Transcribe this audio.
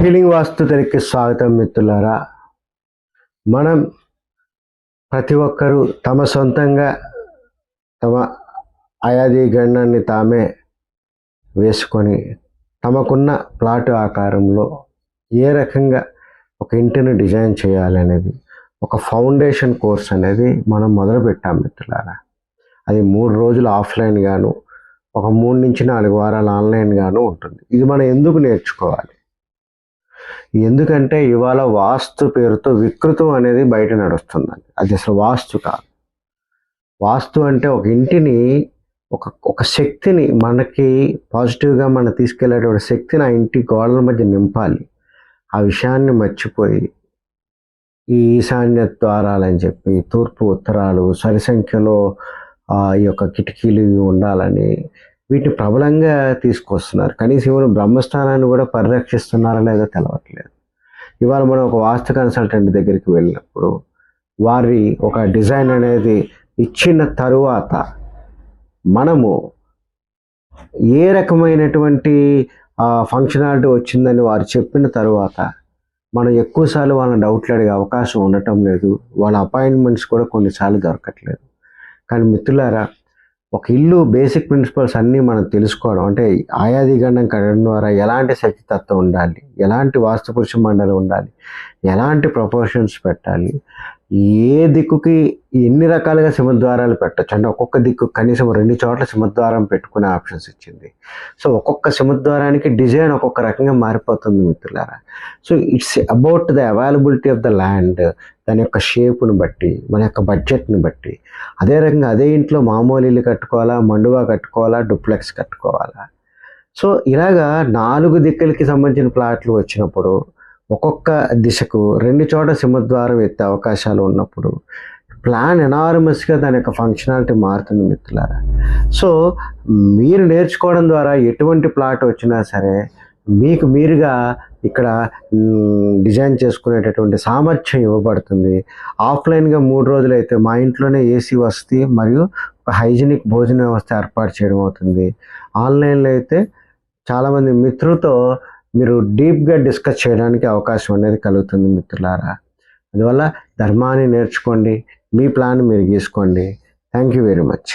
Healing వాస్తు తెరికి స్వాగతం మిత్రులారా. మనం ప్రతి ఒక్కరూ తమ సొంతంగా తమ అయాది గండాన్ని తామే వేసుకొని తమకున్న ప్లాట్ ఆకారంలో ఏ రకంగా ఒక ఇంటిని డిజైన్ చేయాలనేది ఒక ఫౌండేషన్ కోర్స్ అనేది మనం మొదలు పెట్టాం మిత్రులారా. అది మూడు రోజులు ఆఫ్లైన్ గాను ఒక మూడు నుంచి నాలుగు వారాలు ఆన్లైన్ గాను ఉంటుంది. ఇది మనం ఎందుకు నేర్చుకోవాలి? ఎందుకంటే ఇవాళ వాస్తు పేరుతో వికృతం అనేది బయట నడుస్తుందండి. అది అసలు వాస్తు కాదు. వాస్తు అంటే ఒక ఇంటిని ఒక ఒక శక్తిని మనకి పాజిటివ్గా మనం తీసుకెళ్ళేటువంటి శక్తిని ఆ ఇంటి గోడల మధ్య నింపాలి. ఆ విషయాన్ని మర్చిపోయి ఈ ఈశాన్య ద్వారాలని చెప్పి తూర్పు ఉత్తరాలు సరి సంఖ్యలో ఆ, ఈ యొక్క కిటికీలు ఇవి ఉండాలని వీటిని ప్రబలంగా తీసుకొస్తున్నారు. కనీసం ఇవన్న బ్రహ్మస్థానాన్ని కూడా పరిరక్షిస్తున్నారా లేదో తెలవట్లేదు. ఇవాళ మనం ఒక వాస్తు కన్సల్టెంట్ దగ్గరికి వెళ్ళినప్పుడు వారి ఒక డిజైన్ అనేది ఇచ్చిన తరువాత మనము ఏ రకమైనటువంటి ఫంక్షనాలిటీ వచ్చిందని వారు చెప్పిన తర్వాత మనం ఎక్కువసార్లు వాళ్ళని డౌట్లు అడిగే అవకాశం ఉండటం లేదు. వాళ్ళ అపాయింట్మెంట్స్ కూడా కొన్నిసార్లు దొరకట్లేదు. కానీ మిత్రులారా ఒక ఇల్లు బేసిక్ ప్రిన్సిపల్స్ అన్నీ మనం తెలుసుకోవడం అంటే ఆయాది గండం కట్టడం ద్వారా ఎలాంటి శక్తితత్వం ఉండాలి? ఎలాంటి వాస్తుపురుష మండలి ఉండాలి? ఎలాంటి ప్రపోర్షన్స్ పెట్టాలి? ఏ దిక్కుకి ఎన్ని రకాలుగా సింహద్వారాలు పెట్టచ్చు? అంటే ఒక్కొక్క దిక్కు కనీసం రెండు చోట్ల సింహద్వారం పెట్టుకునే ఆప్షన్స్ ఇచ్చింది. సో ఒక్కొక్క సింహద్వారానికి డిజైన్ ఒక్కొక్క రకంగా మారిపోతుంది మిత్రులారా. So it's about the availability of the land దాని యొక్క షేపును బట్టి మన యొక్క బడ్జెట్ని బట్టి. అదే రకంగా అదే ఇంట్లో మామూలు ఇల్లు కట్టుకోవాలా మండువా కట్టుకోవాలా డూప్లెక్స్ కట్టుకోవాలా. సో ఇలాగా నాలుగు దిక్కులకి సంబంధించిన ప్లాట్లు వచ్చినప్పుడు ఒక్కొక్క దిశకు రెండు చోట సింహద్వారం ఎత్తే అవకాశాలు ఉన్నప్పుడు ప్లాన్ ఎనార్మస్గా దాని యొక్క ఫంక్షనాలిటీ మారుతుంది మిత్రులారా. సో మీరు నేర్చుకోవడం ద్వారా ఎటువంటి ప్లాట్ వచ్చినా సరే మీకు మీరుగా ఇక్కడ డిజైన్ చేసుకునేటటువంటి సామర్థ్యం ఇవ్వబడుతుంది. ఆఫ్లైన్గా మూడు రోజులు అయితే మా ఇంట్లోనే ఏసీ వసతి మరియు హైజీనిక్ భోజన వ్యవస్థ ఏర్పాటు చేయడం అవుతుంది. ఆన్లైన్లో అయితే చాలామంది మిత్రులతో మీరు డీప్గా డిస్కస్ చేయడానికి అవకాశం అనేది కలుగుతుంది మిత్రులారా. అందువల్ల ధర్మాన్ని నేర్చుకోండి మీ ప్లాన్ మీరు గీసుకోండి. Thank you very much.